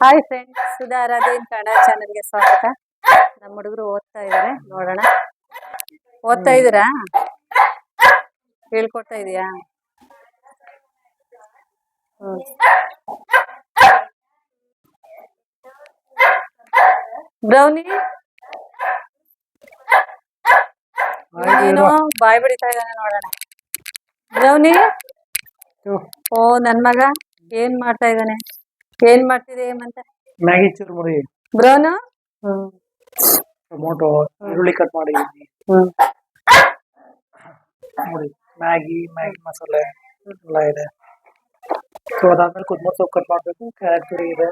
Hi friends Sudha ಆರಾಧೇನ್ ಕನ್ನಡ ಚಾನಲ್ಗೆ ಸ್ವಾಗತ. ನಮ್ಮ ಹುಡುಗರು ಓದ್ತಾ ಇದಾರೆ ನೋಡೋಣ. ಓದ್ತಾ ಇದ್ದೀರಾ? ಹೇಳ್ಕೊಡ್ತಾ ಇದೀಯಾ ಬ್ರೌನಿ? ನೀನು ಬಾಯ್ ಬಿಡಿತಾ ಇದ್ದಾನೆ ನೋಡೋಣ. ಬ್ರೌನಿ? ಓ ನನ್ ಮಗ ಏನ್ ಮಾಡ್ತಾ ಇದ್ದಾನೆ? ಏನ್ ಮಾಡ್ತಿದೆ ಅಂತ ಮ್ಯಾಗಿ ಚುರುಮುರಿ ಬ್ರೌನು? ಹ್ಮ್. ಟೊಮೊಟೊ ಈರುಳ್ಳಿ ಕಟ್ ಮಾಡಿ. ನೋಡಿ ಮ್ಯಾಗಿ ಮ್ಯಾಗಿ ಮಸಾಲೆ ಎಲ್ಲ ಇದೆ. ಸೊ ಅದಾದ್ಮೇಲೆ ಕೊತ್ತಂಬರಿ ಸೊಪ್ಪು ಕಟ್ ಮಾಡಬೇಕು ಕ್ಯಾರೆಟ್ ತುರಿ ಇದೆ.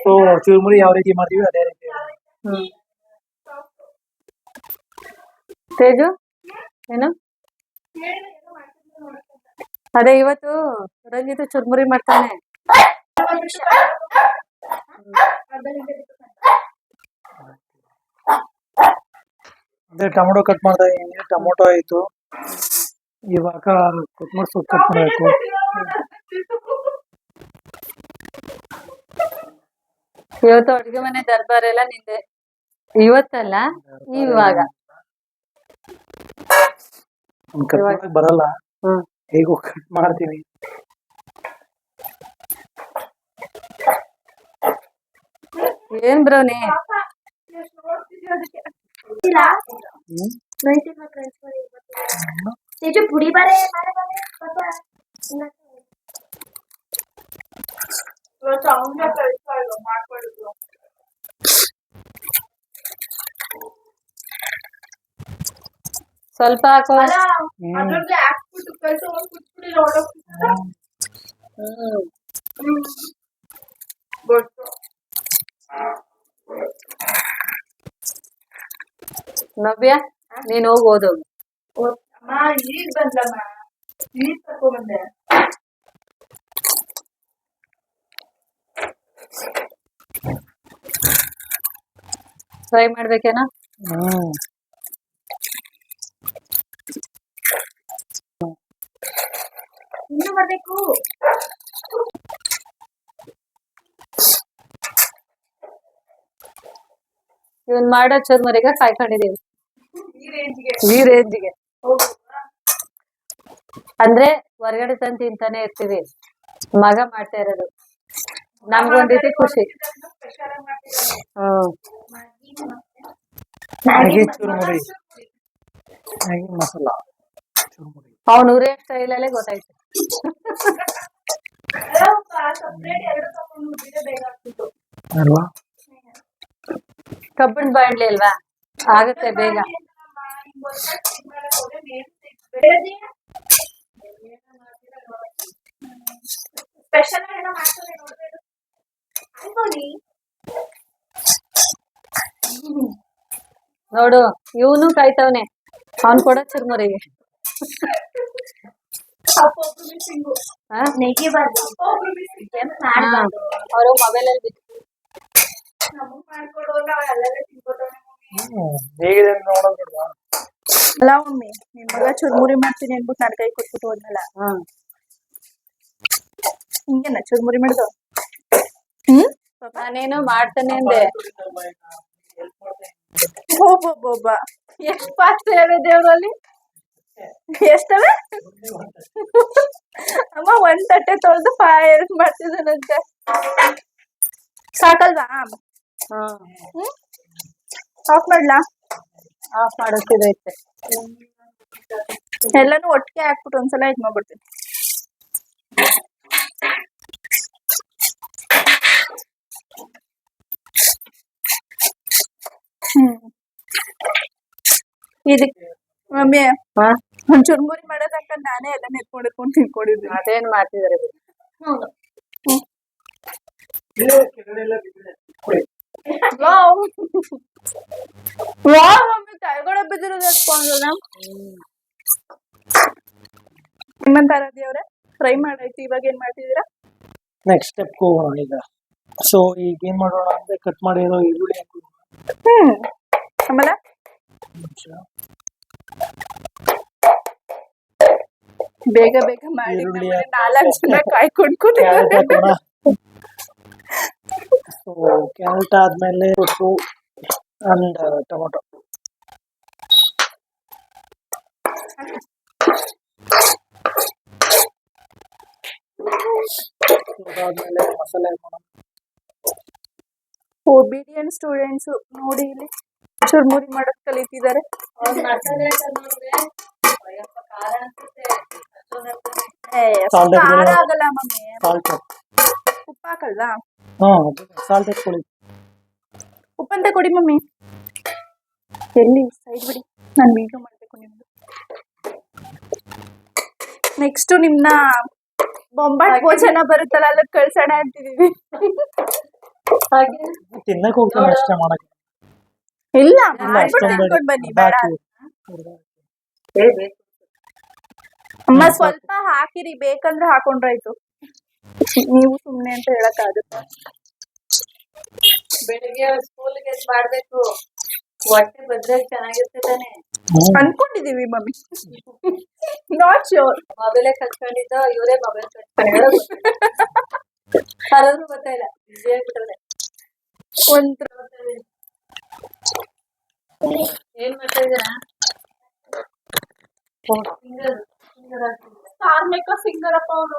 ಸೊ ಚುರುಮುರಿ ಯಾವ ರೀತಿ ಮಾಡ್ತೀವಿ ಅದೇ ರೀತಿ ತೇಜು ಏನು? ಅದೇ ಇವತ್ತು ರಂಜಿತ ಚುರ್ಮುರಿ ಮಾಡ್ತಾನೆ. ಅದೇ ಟೊಮೊಟೊ ಕಟ್ ಮಾಡಿದ ಟೊಮೊಟೊ ಆಯ್ತು. ಇವಾಗ ಕೊತ್ತಂಬರಿ ಸೊಪ್ಪು ಕಟ್ ಮಾಡಬೇಕು. ಇವತ್ತು ಅಡುಗೆ ಮನೆ ದರ್ಬಾರ್ ಎಲ್ಲ ನಿಂದೆ. ಇವತ್ತಲ್ಲ? ಇವಾಗ. ಕಟ್ ಮಾಡಕ್ ಬರಲ್ಲ. ಹ್ಮ್. ಹೇಗೋ ಕಟ್ ಮಾಡ್ತೀನಿ ಏನ್ ಬ್ರೋ ನೀ ಪುಡಿ ಬಾರೆ ಸ್ವಲ್ಪ ಹಾಕೋ ಹ್ಮ್ ನವ್ಯ ನೀನ್ ಹೋಗಿ ಓದೋಗು ಅಮ್ಮ ಈಗ ಬಂದಮ್ಮ ಈಗ ತಕೊಂಡ್ಬಂದೆ ಫ್ರೈ ಮಾಡ್ಬೇಕೇನೋ? ಹ್ಮ್. ಇನ್ನು ಬರ್ಬೇಕು. ಇವನ್ ಮಾಡೋ ಚುರ್ಮುರಿಗ ಕಾಯ್ಕೊಂಡಿದೀವಿ ಈ ರೇಂಜ್ಗೆ ಅಂದ್ರೆ ಹೊರಗಡೆ ತಂದು ತಿಂತಾನೆ ಇರ್ತೀವಿ. ಮಗ ಮಾಡ್ತಾ ಇರೋದು. ನಮ್ಗೊಂದ್ ರೀತಿ ಖುಷಿ. ಸ್ಪೆಷಲ್ ಆಗಿ ಸ್ಟೈಲ್ ಅಲ್ಲೇ ಗೊತ್ತಾಯ್ತು. ಚುರುಮುರಿ ಕಬ್ಬಿಣ ಬಾಂಡ್ಲಿ ಅಲ್ವಾ? ಆಗುತ್ತೆ ಬೇಗ. ನೋಡು ಇವನು ಕಾಯ್ತವನೆ. ಅವನ್ ಕೂಡ ಚುರ್ಮುರಿ. ಅವರು ಮೊಬೈಲ್ ಅಲ್ಲಿ ಅಲ್ಲ ಮಮ್ಮಿ ನಿನ್ ಮಗ ಚುರ್ಮುರಿ ಮಾಡ್ತೀನಿ ಅನ್ಬಿಟ್ಟು ನನ್ ಕೈ ಕೊಟ್ಬಿಟ್ಟು ಹೋದ್ನಲ್ಲ ಹ್ಮ್ ಹಿಂಗೇನ ಚುರ್ಮುರಿ ಮಾಡ್ದು ಹ್ಮ್ ನಾನೇನು ಮಾಡ್ತಾನೆ ಅಂದೆ ಒಬ್ಬೊಬ್ಬೊಬ್ಬ ಎಷ್ಟ್ ಫಾಸ್ಟ್ ಹೇಳಿ ದೇವ್ರಲ್ಲಿ ಎಷ್ಟವೆ ಅಮ್ಮ ಒಂದ್ ತಟ್ಟೆ ತೊಳ್ದು ಪಾಯಸ್ ಮಾಡ್ತಿದ್ದಾನಂತೆ ಸಾಕಲ್ವಾ ಹ್ಮ್ ಹ್ಮ್ ಆಫ್ ಮಾಡ್ಲಾ? ಆಫ್ ಮಾಡೋಕ್ಕಿದೈತೆ ಎಲ್ಲಾನು ಒಟ್ಟಿಗೆ ಹಾಕ್ಬಿಟ್ಟು ಒಂದ್ಸಲ ಇದ್ ಮಾಡ್ಬಿಡ್ತೀನಿ. ಇದಕ್ಕೆ ಮಮ್ಮಿ ಹಾ? ಒಂದ್ ಚುರ್ಮುರಿ ಮಾಡೋದಂತ ನಾನೇ ಎಲ್ಲ ಎತ್ಕೊಂಡು ತಿನ್ಕೊಂಡಿದ್ದೆ ತಿನ್ಕೊಂಡಿದ್ದೀನಿ. ಅದೇನ್ ಮಾಡ್ತಿದಾರೆ ಮಮ್ಮಿ ಕೆಳಗಡೆ ಬಿದ್ದಿರೋದು ಎತ್ಕೊಂಡ್ರಲ್ಲ ನಿಮ್ಮಂತಾರ ಅವ್ರೆ ಫ್ರೈ ಮಾಡೈತಿ ಇವಾಗ ಏನ್ ಮಾಡ್ತಿದ್ದೀರಾ? ನೆಕ್ಸ್ಟ್ ಸ್ಟೆಪ್ ಹೋಗೋಣ ಈಗ. ಸೊ ಈಗ ಏನ್ ಮಾಡೋಣ ಅಂದ್ರೆ ಕಟ್ ಮಾಡಿರೋ ಈರುಳ್ಳಿ ಹಾಕೋಣ. ಹ್ಮ್. ಆಮೇಲೆ? ಬೇಗ ಬೇಗ ಮಾಡಿ ನಾಲ್ಕು ಜನ ಕಾಯ್ಕೊಂಡು ಹಾಕೋಣ? ಕ್ಯಾರೆಟ್ ಆದಮೇಲೆ ಉಪ್ಪು ಅಂಡ್ ಟೊಮೊಟೊ ಅದಾದ್ಮೇಲೆ ಮಸಾಲೆ ಹಾಕೋಣ. ಒಬಿಡಿಯನ್ ಸ್ಟೂಡೆಂಟ್ಸ್ ನೋಡಿ ಇಲ್ಲಿ ಚುರ್ಮುರಿ ಮಾಡೋದ್ ಕಲಿತಿದ್ದಾರೆ. ಉಪ್ಪು ಹಾಕಲ್ವಾ? ಹಾಂ ಸಾಲ್ಟ್ ಹಾಕ್ಕೊಳ್ಳಿ ಉಪ್ಪಂತ ಕೊಡಿ ಮಮ್ಮಿ. ಎಲ್ಲಿ? ಸೈಡ್ ಬಿಡಿ. ನಾನು ವಿಡಿಯೋ ಮಾಡಬೇಕು ನಿಮ್ದು. ನೆಕ್ಸ್ಟ್ ನಿಮ್ಮನ್ನ ಬೊಂಬಾಟ್ ಭೋಜನ ಬರುತ್ತಲ್ಲ ಅಲ್ಲಿ ಕಳ್ಸೋಣ ಹೋಗ್ತಾನೆ ಅಷ್ಟೇ ಮಾಡಕ್ಕೆ. ಇಲ್ಲ ಇಲ್ಲ ಮಾಡ್ಬಿಟ್ಟು ಅಷ್ಟೊಂದು ಬನ್ನಿ ಬೇಡ. ಅಮ್ಮ ಸ್ವಲ್ಪ ಹಾಕಿರಿ ಬೇಕಂದ್ರೆ ಹಾಕೊಂಡ್ರಾಯ್ತು. ನೀವು ಸುಮ್ನೆ ಅಂತ ಹೇಳಕ್ ಆಗುತ್ತೆ? ಬೆಳಿಗ್ಗೆ ಸ್ಕೂಲ್ಗೆ ಮಾಡ್ಬೇಕು. ಹೊಟ್ಟೆ ಬದ್ರೆ ಚೆನ್ನಾಗಿರುತ್ತೆ ತಾನೆ. ಅನ್ಕೊಂಡಿದೀವಿ ಮಮ್ಮಿ. ನಾಟ್ ಶೋರ್ ಮೊಬೈಲೇ ಕಲ್ತ್ಕೊಂಡಿದ್ದ ಇವರೇ ಮೊಬೈಲ್ ಕಲ್ತ್ಕೊಂಡು ಕರೆದ್ರು ಗೊತ್ತಾಯಿಲ್ಲ ಬಿಸಿ ಆಗ್ಬಿಟ್ರೆ ಒಂದ್ ಏನ್ ಮಾಡ್ತಾ ಇದ್ದೀರಾ? ಫಿಂಗರ್ ಫಿಂಗರ್ ಹಾಕ್ತಿದ್ದೀರಾ ಕಾರ್ಮಿಕ ಅಪ್ಪ ಅವರು.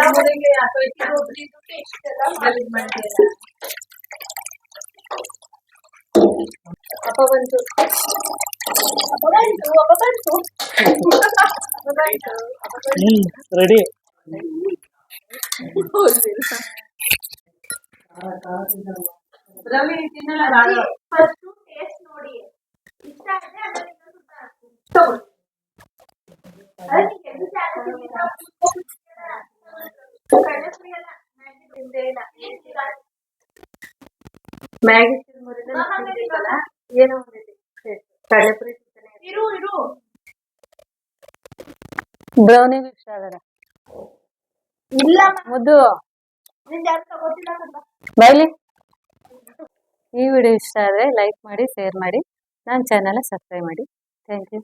ಎಲ್ಲರಿಗೆ ಯಾಕೈತಿ ಒಬ್ರಿಗೂ ಟೇಸ್ಟ್ ಎಲ್ಲ ಗಲೀಜ್ ಮಾಡ್ತೀರ. ಅಪ್ಪ ಬಂತು ಅಪಗಂಟು ಅಪಗಂಟು ಅಪಗಾಯ್ತು, ಅಪಗಾಯ್ತು. ಹ್ಮ್ ರೆಡಿ ಬ್ರೌನಿ ತಿನ್ನಲ್ಲ ನಾನು. ಫಸ್ಟ್ ಟೇಸ್ಟ್ ನೋಡಿ ಇಷ್ಟ ಆದ್ರೆ ಆಮೇಲೆ ಇನ್ನೊಂದ್ ಸ್ವಲ್ಪ ಹಾಕಿ. ತಗೊಳ್ಳಿ. ಅದೇ ನಿಂಗೆ ಎಲ್ಲಿ ಮ್ಯಾಗಿ ಏನ್ ಕಡಲೆಪುರಿ ಇರು ಇರು ಬ್ರೌನಿಗೂ ಇಷ್ಟ ಅದರ ಇಲ್ಲ ಮುದ್ದು. ಬೈಲಿ. ಈ ವಿಡಿಯೋ ಇಷ್ಟ ಆದರೆ ಲೈಕ್ ಮಾಡಿ ಶೇರ್ ಮಾಡಿ. ನನ್ನ ಚಾನಲ್ ಸಬ್ಸ್ಕ್ರೈಬ್ ಮಾಡಿ. Thank you